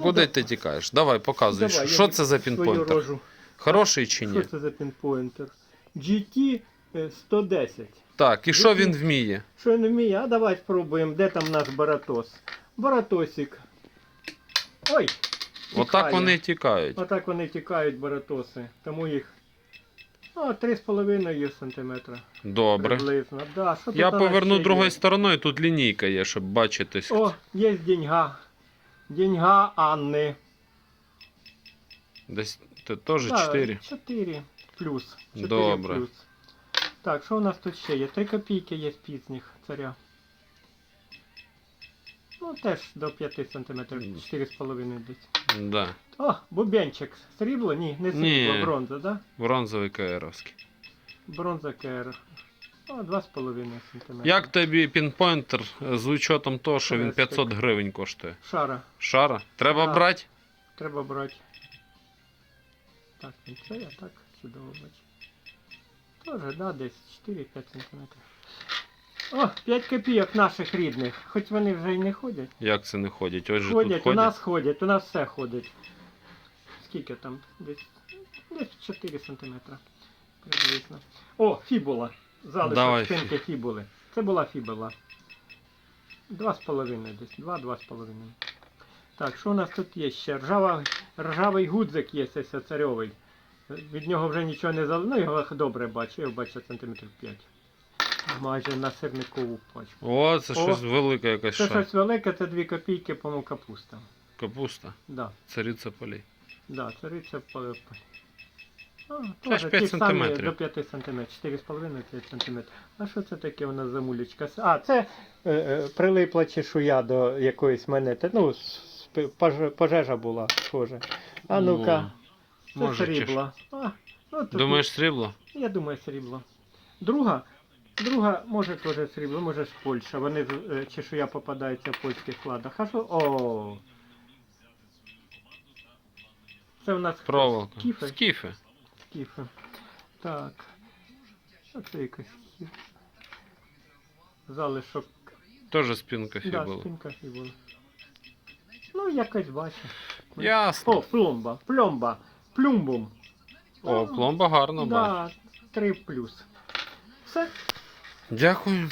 Ну, куди ти тікаєш? Давай, показуй. Давай, що я це за свою пінпойнтер? рожу. Хороший чи ні? Що це за пінпойнтер? GT е, 110. Так, і що він вміє? Що не вміє? А давай спробуємо, де там наш баратос. Баратосик. Ой! Отак тікає. вони тікають. Отак вони тікають, баратоси. Тому їх. Ну, 3,5 сантиметра. Добре. Приблизно. Да, що Я у нас поверну ще другою є? стороною, тут лінійка є, щоб бачити. О, є деньга. Деньга Анни. Десь це теж 4. 4 плюс. 4 Добре. плюс. Так, що у нас тут ще є? 3 копійки є з пізніх царя. Ну, теж до 5 сантиметрів, 4,5 десь. Да. О, бубенчик. Срібло? Ні, не срібло, Ні. бронза, да? Бронзовий КРовський. Бронза КР. О, 2,5 сантиметра. Як тобі пінпойнтер з учетом того, що він 500 гривень коштує? Шара. Шара? Треба Да. брати? Треба брати. Так, і це я так чудово бачу. Тоже, да, десь 4-5 сантиметрів. О, 5 копійок наших рідних. Хоч вони вже й не ходять. Як це не ходять? Ось же Ходять, у ходять. нас ходять, у нас все ходить. Скільки там? Десь, десь 4 сантиметра. Приблизно. О, фібула. Залишок спинки фібули. Це була фібула. 2,5 десь. 2-2,5. Так, що у нас тут є ще? Ржава, ржавий гудзик є ось царьовий. Від нього вже нічого не залишилось. Ну, його добре бачу, я його бачу сантиметрів 5. Майже на сирникову пачку. О, це О. щось велике якась Це щось велике, це 2 копійки, по-моєму, капуста. Капуста. Да. Цариця полей. Да, цариця по... Теж теж 5 ті самі. До 5 сантиметрів. 4,5-5 сантиметрів. А що це таке у нас за мулечка? А, це е, е, прилипла чешуя до якоїсь монети. Ну, пожежа була, схоже. А ну-ка, це може, ж. срібло. А, ну, тут, Думаєш, срібло? Я думаю, срібло. Друга, друга, може теж срібло, може з Польща. Вони з- е, чешуя попадається в польських складах. А що? О! Це в нас хто? Проволока. Скіфи? Скіфи. Скіфи. Так. А це якась хі- залишок. Теж спинка Да, фібула. спинка фібула. Ну, якась бачу. Ясно. О, пломба, пломба, плюмбум. О, пломба гарно бачу. Да, 3 плюс. Все. Дякую.